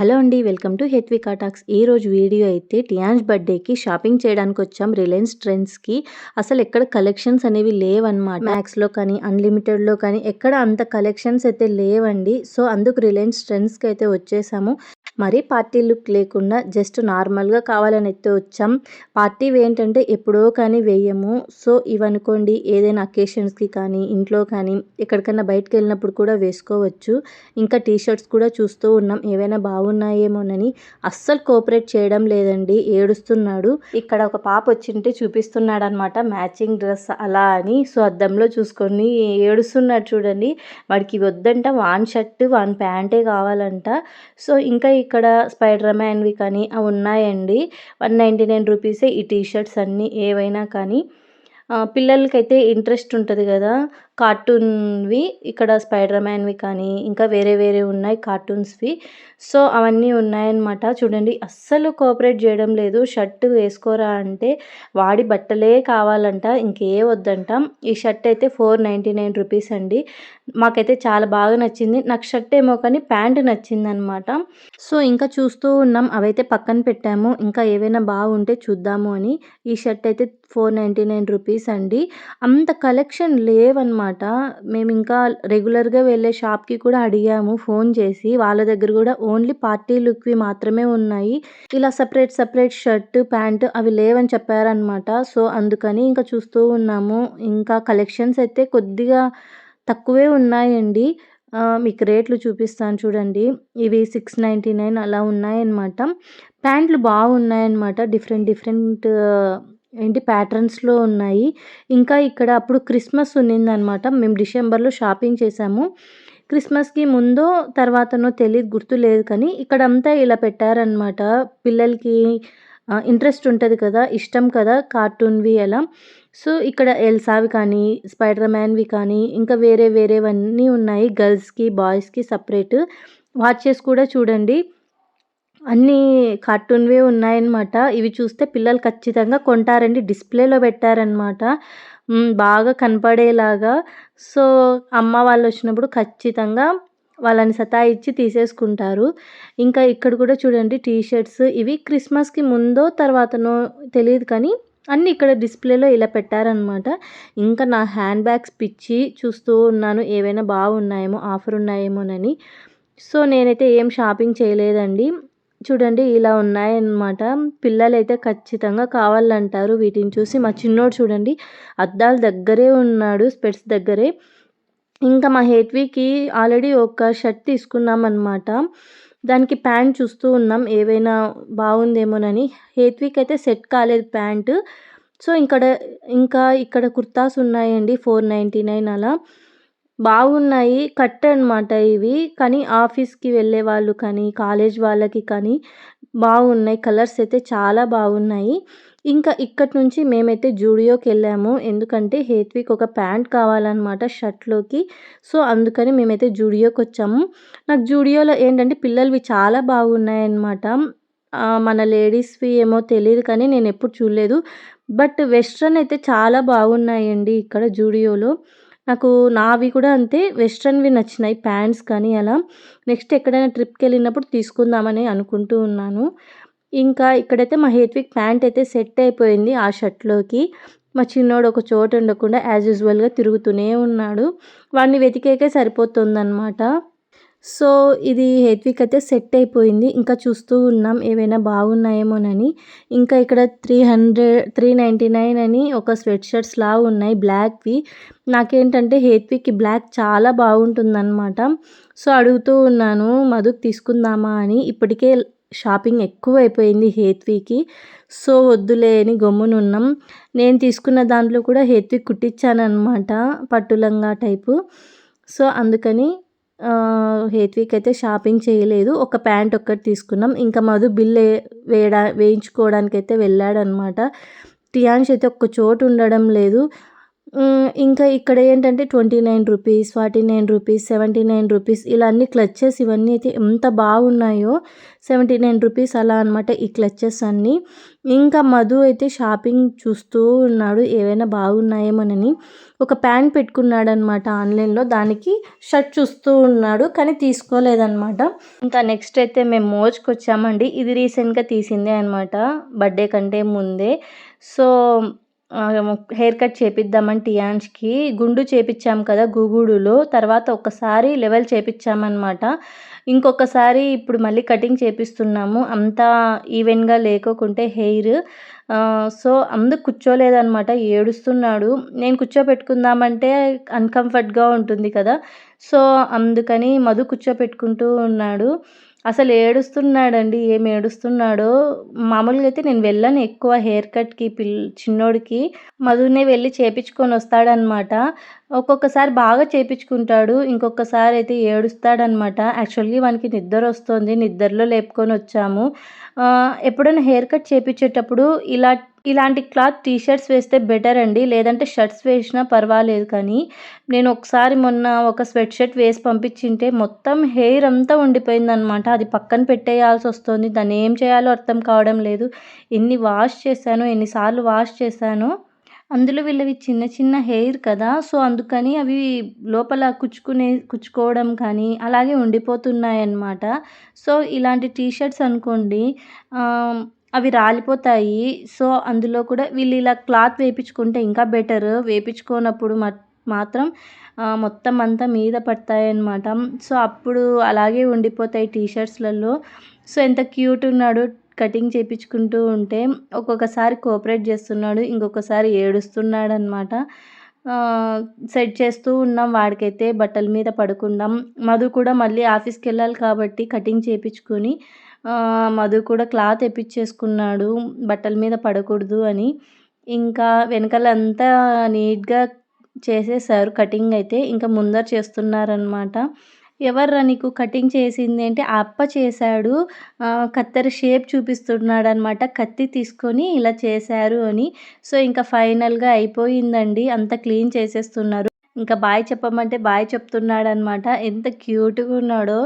Hello అండి welcome to Hethvika talks ఈ రోజు వీడియో అయితే టియాన్స్ బర్త్డేకి షాపింగ్ చేయడానికి వచ్చాం. రిలయన్స్ ట్రెండ్స్కి. అసలు ఎక్కడ కలెక్షన్స్ అనేవి లేవన్నమాట. మ్యాక్స్లో కానీ అన్లిమిటెడ్లో కానీ ఎక్కడ అంత కలెక్షన్స్ అయితే లేవండి. సో అందుకు రిలయన్స్ ట్రెండ్స్కి అయితే వచ్చేసాము. మరి పార్టీ లుక్ లేకుండా జస్ట్ నార్మల్గా కావాలని అయితే వచ్చాం. పార్టీ ఏంటంటే ఎప్పుడో కానీ వేయము. సో ఇవనుకోండి ఏదైనా అకేషన్స్కి కానీ ఇంట్లో కానీ ఎక్కడికైనా బయటకు వెళ్ళినప్పుడు కూడా వేసుకోవచ్చు. ఇంకా టీ షర్ట్స్ కూడా చూస్తూ ఉన్నాం. ఏవైనా బాగున్నాయేమోనని. అస్సలు కోఆపరేట్ చేయడం లేదండి. ఏడుస్తున్నాడు. ఇక్కడ ఒక పాప వచ్చింటే చూపిస్తున్నాడు అనమాట మ్యాచింగ్ డ్రెస్ అలా అని. సో అద్దంలో చూసుకొని ఏడుస్తున్నాడు చూడండి. వాడికి వద్దంట. వాన్ షర్ట్ వాన్ ప్యాంటే కావాలంట. సో ఇంకా ఇక్కడ స్పైడర్ మ్యాన్వి కానీ అవి ఉన్నాయండి. వన్ నైంటీ నైన్ రూపీసే ఈ టీ షర్ట్స్ అన్నీ ఏవైనా కానీ. పిల్లలకైతే ఇంట్రెస్ట్ ఉంటుంది కదా. కార్టూన్వి ఇక్కడ స్పైడర్ మ్యాన్వి కానీ ఇంకా వేరే వేరే ఉన్నాయి కార్టూన్స్వి. సో అవన్నీ ఉన్నాయన్నమాట. చూడండి అస్సలు కోఆపరేట్ చేయడం లేదు. షర్ట్ వేసుకోరా అంటే వాడి బట్టలే కావాలంట ఇంకే వద్దంట. ఈ షర్ట్ అయితే ఫోర్ నైంటీ నైన్ రూపీస్ అండి. మాకైతే చాలా బాగా నచ్చింది. నాకు షర్ట్ ఏమో కానీ ప్యాంట్ నచ్చిందనమాట సో ఇంకా చూస్తూ ఉన్నాం. అవైతే పక్కన పెట్టాము. ఇంకా ఏవైనా బాగుంటే చూద్దాము అని. ఈ షర్ట్ అయితే ఫోర్ నైంటీ నైన్ రూపీస్ అండి. అంత కలెక్షన్ లేవన్నమాట. మేము ఇంకా రెగ్యులర్గా వెళ్ళే షాప్కి కూడా అడిగాము ఫోన్ చేసి. వాళ్ళ దగ్గర కూడా ఓన్లీ పార్టీ లుక్వి మాత్రమే ఉన్నాయి. ఇలా సపరేట్ సపరేట్ షర్ట్ ప్యాంట్ అవి లేవని చెప్పారనమాట సో అందుకని ఇంకా చూస్తూ ఉన్నాము. ఇంకా కలెక్షన్స్ అయితే కొద్దిగా తక్కువే ఉన్నాయండి. మీకు రేట్లు చూపిస్తాను చూడండి. ఇవి సిక్స్ నైంటీ నైన్ అలా ఉన్నాయన్నమాట. ప్యాంట్లు బాగున్నాయన్నమాట. డిఫరెంట్ డిఫరెంట్ ఏంటి ప్యాటర్న్స్లో ఉన్నాయి. ఇంకా ఇక్కడ అప్పుడు క్రిస్మస్ ఉన్నిందనమాట. మేము డిసెంబర్లో షాపింగ్ చేసాము. క్రిస్మస్కి ముందో తర్వాతనో తెలియదు గుర్తు లేదు కానీ ఇక్కడంతా ఇలా పెట్టారనమాట. పిల్లలకి ఇంట్రెస్ట్ ఉంటుంది కదా ఇష్టం కదా కార్టూన్వి అలా. సో ఇక్కడ ఎల్సావి కానీ స్పైడర్ మ్యాన్వి కానీ ఇంకా వేరే వేరేవన్నీ ఉన్నాయి గర్ల్స్కి బాయ్స్కి సపరేట్. వాచెస్ కూడా చూడండి. అన్నీ కార్టూన్వే ఉన్నాయన్నమాట. ఇవి చూస్తే పిల్లలు ఖచ్చితంగా కొంటారండి. డిస్ప్లేలో పెట్టారనమాట బాగా కనపడేలాగా. సో అమ్మ వాళ్ళు వచ్చినప్పుడు ఖచ్చితంగా వాళ్ళని సతాయిచ్చి తీసేసుకుంటారు. ఇంకా ఇక్కడ కూడా చూడండి టీ షర్ట్స్ ఇవి క్రిస్మస్కి ముందో తర్వాతనో తెలియదు కానీ అన్నీ ఇక్కడ డిస్ప్లేలో ఇలా పెట్టారనమాట ఇంకా నా హ్యాండ్ బ్యాగ్స్ పిచ్చి చూస్తూ ఉన్నాను. ఏవైనా బాగున్నాయేమో ఆఫర్ ఉన్నాయేమోనని. సో నేనైతే ఏం షాపింగ్ చేయలేదండి. చూడండి ఇలా ఉన్నాయన్నమాట. పిల్లలైతే ఖచ్చితంగా కావాలంటారు వీటిని చూసి. మా చిన్నోడు చూడండి అద్దాల దగ్గరే ఉన్నాడు స్పెట్స్ దగ్గరే. ఇంకా మా హేట్వీకి ఆల్రెడీ ఒక షర్ట్ తీసుకున్నాం అనమాట దానికి ప్యాంట్ చూస్తూ ఉన్నాం ఏవైనా బాగుందేమోనని. హేత్విక్ అయితే సెట్ కాలేదు ప్యాంటు. సో ఇక్కడ ఇంకా ఇక్కడ కుర్తాస్ ఉన్నాయండి ఫోర్ నైంటీ నైన్ అలా. బాగున్నాయి కట్ అనమాట ఇవి. కానీ ఆఫీస్కి వెళ్ళే వాళ్ళు కానీ కాలేజ్ వాళ్ళకి కానీ బాగున్నాయి. కలర్స్ అయితే చాలా బాగున్నాయి. ఇంకా ఇక్కడి నుంచి మేమైతే జూడియోకి వెళ్ళాము. ఎందుకంటే హేత్విక్ ఒక ప్యాంట్ కావాలన్నమాట షర్ట్లోకి. సో అందుకని మేమైతే జూడియోకి వచ్చాము. నాకు జూడియోలో ఏంటంటే పిల్లలవి చాలా బాగున్నాయన్నమాట మన లేడీస్వి ఏమో తెలియదు కానీ నేను ఎప్పుడు చూడలేదు. బట్ వెస్ట్రన్ అయితే చాలా బాగున్నాయండి ఇక్కడ జూడియోలో. నాకు నావి కూడా అంతే వెస్ట్రన్వి నచ్చినాయి ప్యాంట్స్ కానీ అలా. నెక్స్ట్ ఎక్కడైనా ట్రిప్కి వెళ్ళినప్పుడు తీసుకుందామని అనుకుంటూ ఉన్నాను. ఇంకా ఇక్కడైతే మా హేత్విక్ ప్యాంట్ అయితే సెట్ అయిపోయింది ఆ షర్ట్లోకి. మా చిన్నోడు ఒక చోట ఉండకుండా యాజ్ యూజువల్గా తిరుగుతూనే ఉన్నాడు. వాడిని వెతికేకే సరిపోతుందన్నమాట. సో ఇది హేత్విక్ అయితే సెట్ అయిపోయింది. ఇంకా చూస్తూ ఉన్నాం ఏవైనా బాగున్నాయేమోనని. ఇంకా ఇక్కడ three hundred three ninety nine అని ఒక స్వెట్ షర్ట్స్ లా ఉన్నాయి బ్లాక్వి. నాకేంటంటే హేత్విక్కి బ్లాక్ చాలా బాగుంటుందన్నమాట. సో అడుగుతూ ఉన్నాను మధుకు తీసుకుందామా అని. ఇప్పటికే షాపింగ్ ఎక్కువ అయిపోయింది హేత్వికి సో వద్దులే అని గమ్మునున్నాం. నేను తీసుకున్న దాంట్లో కూడా హేత్విక్ కుట్టించాను అనమాట పట్టులంగా టైపు. సో అందుకని హేత్విక్ అయితే షాపింగ్ చేయలేదు. ఒక ప్యాంట్ ఒక్కటి తీసుకున్నాం. ఇంకా మధు బిల్ వేయడా వేయించుకోవడానికి అయితే వెళ్ళాడనమాట. టియాన్స్ అయితే ఒక్క చోటు ఉండడం లేదు. ఇంకా ఇక్కడ ఏంటంటే 29 రూపీస్, 49 రూపీస్, 79 రూపీస్ ఇలా అన్ని క్లచెస్ ఇవన్నీ అయితే ఎంత బాగున్నాయో 79 రూపీస్ అలా అనమాట ఈ క్లచెస్ అన్నీ. ఇంకా మధు అయితే షాపింగ్ చూస్తూ ఉన్నాడు. ఏవైనా బాగున్నాయేమోనని. ఒక ప్యాంట్ పెట్టుకున్నాడనమాట ఆన్‌లైన్‌లో. దానికి షర్ట్ చూస్తూ ఉన్నాడు. కానీ తీసుకోలేదనమాట. ఇంకా నెక్స్ట్ అయితే మేము మోజ్‌కొచ్చామండి. ఇది రీసెంట్‌గా తీసిందే అనమాట. బర్త్‌డే కంటే ముందే. సో, హెయిర్ కట్ చేపిద్దామని టియాన్ష్‌కి గుండు చేపించాం కదా గూగుడులో తర్వాత ఒకసారి లెవెల్ చేపించామన్నమాట ఇంకొకసారి ఇప్పుడు మళ్ళీ కటింగ్ చేపిస్తున్నాము. అంతా ఈవెన్‌గా లేకోకుంటే హెయిర్. సో, అందుకు కూర్చోలేదనమాట. ఏడుస్తున్నాడు. నేను కూర్చోపెట్టుకుందామంటే అన్‌కంఫర్ట్‌గా ఉంటుంది కదా! సో, అందుకని మధు కూర్చోపెట్టుకుంటూ ఉన్నాడు. అసలు ఏడుస్తున్నాడండి. ఏం ఏడుస్తున్నాడో. మామూలుగా అయితే నేను వెళ్ళను ఎక్కువ హెయిర్ కట్‌కి పిల్ చిన్నోడికి. మధునే వెళ్ళి చేపించుకొని వస్తాడనమాట. ఒక్కొక్కసారి బాగా చేపించుకుంటాడు ఇంకొకసారి అయితే ఏడుస్తాడనమాట. యాక్చువల్లీ వానికి నిద్రొస్తోంది. నిద్రలో లేపుకొని వచ్చాము ఎప్పుడైనా హెయిర్ కట్ చేపించేటప్పుడు ఇలా ఇలాంటి క్లాత్ టీ షర్ట్స్ వేస్తే బెటర్ అండి. లేదంటే షర్ట్స్ వేసినా పర్వాలేదు కానీ, నేను ఒకసారి మొన్న ఒక స్వెట్ షర్ట్ వేసి పంపించింటే మొత్తం హెయిర్ అంతా ఉండిపోయిందనమాట. అది పక్కన పెట్టేయాల్సి వస్తుంది దాన్ని ఏం చేయాలో అర్థం కావడం లేదు. ఎన్ని వాష్ చేశాను ఎన్నిసార్లు వాష్ చేశాను అందులో వీళ్ళవి చిన్న చిన్న హెయిర్ కదా! సో, అందుకని అవి లోపల కుచ్చుకునే కుచ్చుకోవడం కానీ అలాగే ఉండిపోతున్నాయన్నమాట. సో, ఇలాంటి టీ షర్ట్స్ అనుకోండి అవి రాలిపోతాయి. సో, అందులో కూడా వీళ్ళు ఇలా క్లాత్ వేపించుకుంటే ఇంకా బెటర్. వేయించుకోనప్పుడు మాత్రం మొత్తం అంతా మీద పడతాయన్నమాట. సో, అప్పుడు అలాగే ఉండిపోతాయి టీ షర్ట్స్‌లలో. సో, ఎంత క్యూట్ ఉన్నాడో కటింగ్ చేపించుకుంటూ ఉంటే. ఒక్కొక్కసారి కోఆపరేట్ చేస్తున్నాడు. ఇంకొకసారి ఏడుస్తున్నాడు అనమాట సెట్ చేస్తూ ఉన్నాం వాడికైతే బట్టల మీద పడకుండా. మధు కూడా మళ్ళీ ఆఫీస్కి వెళ్ళాలి కాబట్టి కటింగ్ చేపించుకొని మధు కూడా క్లాత్ ఎప్పించేసుకున్నాడు బట్టల మీద పడకూడదు అని. ఇంకా వెనకాలంతా నీట్‌గా చేసేసారు కటింగ్ అయితే. ఇంకా ముందర చేస్తున్నారనమాట. ఎవర్రా నీకు కటింగ్ చేసింది అంటే ఆ అప్ప చేశాడు. కత్తెర షేప్ చూపిస్తున్నాడు అనమాట కత్తి తీసుకొని ఇలా చేశారు అని. సో, ఇంకా ఫైనల్‌గా అయిపోయిందండి. అంతా క్లీన్ చేసేస్తున్నారు. ఇంకా బాయ్ చెప్పమంటే బాయ్ చెప్తున్నాడనమాట. ఎంత క్యూట్‌గా ఉన్నాడో.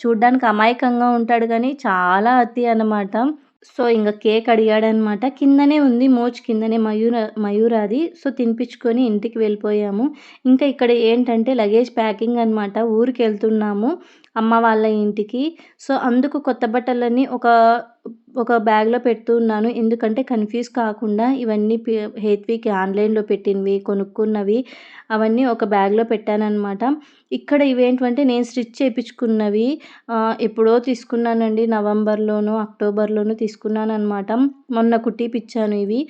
చూడ్డానికి అమాయకంగా ఉంటాడు కానీ చాలా అతి అనమాట. సో, ఇంకా కేక్ అడిగాడనమాట. కిందనే ఉంది మోచ్ కిందనే మయూర మయూరాది. సో, తినిపించుకొని ఇంటికి వెళ్ళిపోయాము. ఇంకా ఇక్కడ ఏంటంటే లగేజ్ ప్యాకింగ్ అనమాట. ఊరికెళ్తున్నాము అమ్మ వాళ్ళ ఇంటికి. సో, అందుకు కొత్త బట్టలన్నీ ఒక ఒక బ్యాగ్‌లో పెడుతున్నాను ఎందుకంటే కన్‌ఫ్యూజ్ కాకుండా ఇవన్నీ పి ఆన్‌లైన్‌లో పెట్టినవి, కొనుక్కున్నవి అవన్నీ ఒక బ్యాగ్‌లో పెట్టానమాట ఇక్కడ ఇవేంటంటే నేను స్టిచ్ చేయించుకున్నవి ఎప్పుడో తీసుకున్నానండి. నవంబర్‌లోనో, అక్టోబర్‌లోనో తీసుకున్నాననమాట. మొన్న కుట్టిపిచ్చాను ఇవి.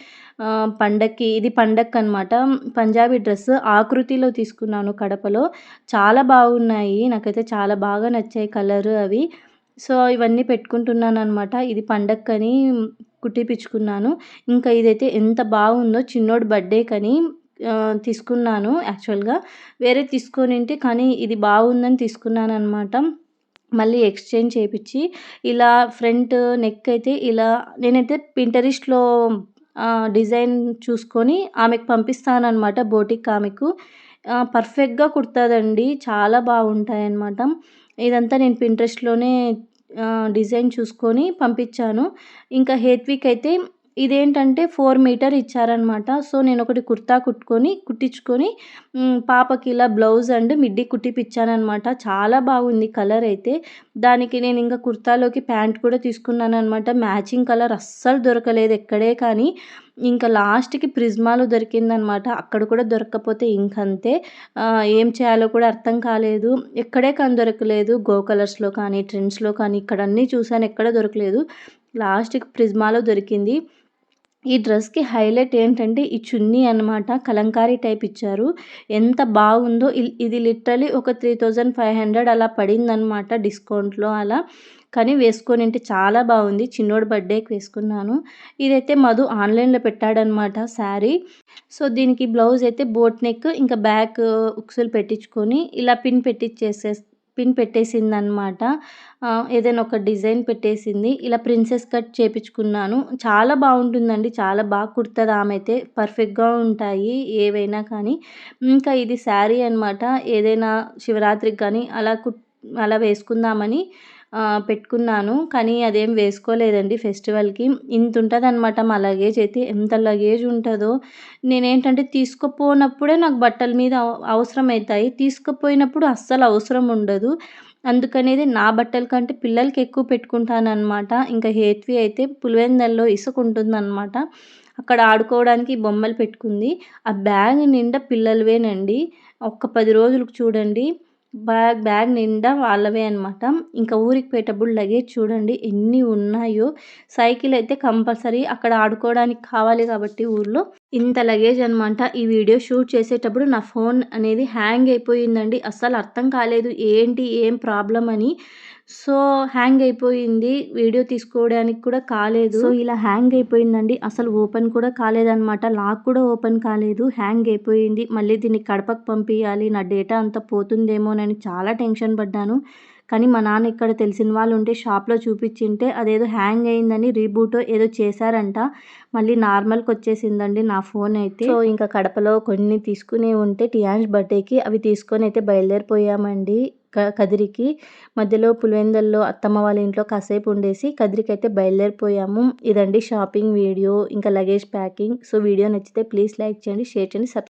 పండక్కి ఇది పండక్ అనమాట పంజాబీ డ్రెస్ ఆకృతిలో తీసుకున్నాను కడపలో. చాలా బాగున్నాయి. నాకైతే చాలా బాగా నచ్చాయి కలర్ అవి. సో, ఇవన్నీ పెట్టుకుంటున్నాను అనమాట ఇది పండక్కని కుట్టిపించుకున్నాను ఇంకా ఇదైతే ఎంత బాగుందో చిన్నోడి బర్త్డే కని తీసుకున్నాను యాక్చువల్‌గా. వేరే తీసుకొనింటే కానీ ఇది బాగుందని తీసుకున్నాను అనమాట మళ్ళీ ఎక్స్‌చేంజ్ చేయించి ఇలా ఫ్రంట్ నెక్ అయితే ఇలా నేనైతే పింటరిస్ట్లో డిజైన్ చూసుకొని ఆమెకు పంపిస్తాననమాట బోటిక్ ఆమెకు. పర్ఫెక్ట్‌గా కుడుతుందండి చాలా బాగుంటాయన్నమాట. ఇదంతా నేను పింట్రెస్ట్‌లోనే డిజైన్ చూసుకొని పంపించాను. ఇంకా హేత్విక్ అయితే ఇదేంటంటే ఫోర్ మీటర్ ఇచ్చారనమాట. సో, నేను ఒకటి కుర్తా కుట్టుకొని కుట్టించుకొని పాపకి ఇలా బ్లౌజ్ అండ్ మిడ్డీ కుట్టిపిచ్చాననమాట. చాలా బాగుంది కలర్ అయితే. దానికి నేను ఇంకా కుర్తాలోకి ప్యాంట్ కూడా తీసుకున్నాననమాట. మ్యాచింగ్ కలర్ అస్సలు దొరకలేదు ఎక్కడే కానీ. ఇంకా లాస్ట్‌కి ప్రిజ్మాలో దొరికిందనమాట. అక్కడ కూడా దొరకకపోతే ఇంకంతే. ఏం చేయాలో కూడా అర్థం కాలేదు. ఎక్కడే కానీ దొరకలేదు. గో కలర్స్‌లో కానీ, ట్రెండ్స్‌లో కానీ ఇక్కడ అన్నీ చూశాను ఎక్కడ దొరకలేదు. లాస్ట్‌కి ప్రిజ్మాలో దొరికింది. ఈ డ్రెస్‌కి హైలైట్ ఏంటంటే ఈ చున్నీ అనమాట. కలంకారీ టైప్ ఇచ్చారు. ఎంత బాగుందో ఇల్ ఇది లిటరలీ ఒక 3500 అలా పడిందనమాట డిస్కౌంట్‌లో అలా. కానీ వేసుకొని అంటే చాలా బాగుంది. చిన్నోడు బర్త్‌డేకి వేసుకున్నాను. ఇదైతే మధు ఆన్‌లైన్‌లో పెట్టాడనమాట శారీ. సో, దీనికి బ్లౌజ్ అయితే బోట్ నెక్ ఇంకా బ్యాక్ ఉక్సులు పెట్టించుకొని ఇలా పిన్ పెట్టించేసే పిన్ పెట్టేసిందనమాట ఏదైనా ఒక డిజైన్ పెట్టేసింది. ఇలా ప్రిన్సెస్ కట్ చేపించుకున్నాను. చాలా బాగుంటుందండి. చాలా బాగా కుడుతుంది ఆమె అయితే పర్ఫెక్ట్గా ఉంటాయి ఏవైనా కానీ. ఇంకా ఇది శారీ అనమాట ఏదైనా శివరాత్రికి కానీ అలా కుట్ అలా వేసుకుందామని పెట్టుకున్నాను. కానీ అదేం వేసుకోలేదండి ఫెస్టివల్కి. ఇంత ఉంటుంది అనమాట మా లగేజ్ అయితే. ఎంత లగేజ్ ఉంటుందో. నేనేంటంటే తీసుకుపోనప్పుడే నాకు బట్టల మీద అవసరం అవుతాయి తీసుకుపోయినప్పుడు అస్సలు అవసరం ఉండదు. అందుకనేది నా బట్టల కంటే పిల్లలకి ఎక్కువ పెట్టుకుంటాను అనమాట ఇంకా హేత్వి అయితే పులివెందల్లో ఇసుక ఉంటుందన్నమాట. అక్కడ ఆడుకోవడానికి బొమ్మలు పెట్టుకుంది. ఆ బ్యాగ్ నిండా పిల్లలవేనండి. ఒక్క పది రోజులకు చూడండి. బ్యాగ్ బ్యాగ్ నిండా వాళ్ళవే అనమాట ఇంకా ఊరికి పోయేటప్పుడు లగేజ్ చూడండి ఎన్ని ఉన్నాయో. సైకిల్ అయితే కంపల్సరీ అక్కడ ఆడుకోవడానికి కావాలి కాబట్టి ఊర్లో. ఇంత లగేజ్ అనమాట ఈ వీడియో షూట్ చేసేటప్పుడు నా ఫోన్ అనేది హ్యాంగ్ అయిపోయిందండి. అస్సలు అర్థం కాలేదు ఏంటి ఏం ప్రాబ్లం అని. సో హ్యాంగ్ అయిపోయింది. వీడియో తీసుకోవడానికి కూడా కాలేదు. సో ఇలా హ్యాంగ్ అయిపోయిందండి. అసలు ఓపెన్ కూడా కాలేదనమాట లాక్ కూడా ఓపెన్ కాలేదు. హ్యాంగ్ అయిపోయింది. మళ్ళీ దీన్ని కడపకు పంపించాలి నా డేటా అంతా పోతుందేమోనని చాలా టెన్షన్ పడ్డాను. కానీ మా నాన్న ఇక్కడ తెలిసిన వాళ్ళు ఉంటే షాప్లో చూపించింటే అదేదో హ్యాంగ్ అయిందని రీబూట్ ఏదో చేశారంట. మళ్ళీ నార్మల్కి వచ్చేసిందండి నా ఫోన్ అయితే. సో ఇంకా కడపలో కొన్ని తీసుకునే ఉంటే టియాన్స్ బర్త్డేకి అవి తీసుకొని అయితే బయలుదేరిపోయామండి క కదిరికి. మధ్యలో పులివెందల్లో అత్తమ్మ వాళ్ళ ఇంట్లో కాసేపు ఉండేసి కదిరికి అయితే బయలుదేరిపోయాము. ఇదండి షాపింగ్ వీడియో ఇంకా లగేజ్ ప్యాకింగ్. సో వీడియో నచ్చితే ప్లీజ్ లైక్ చేయండి షేర్ చేయండి సబ్స్క్రైబ్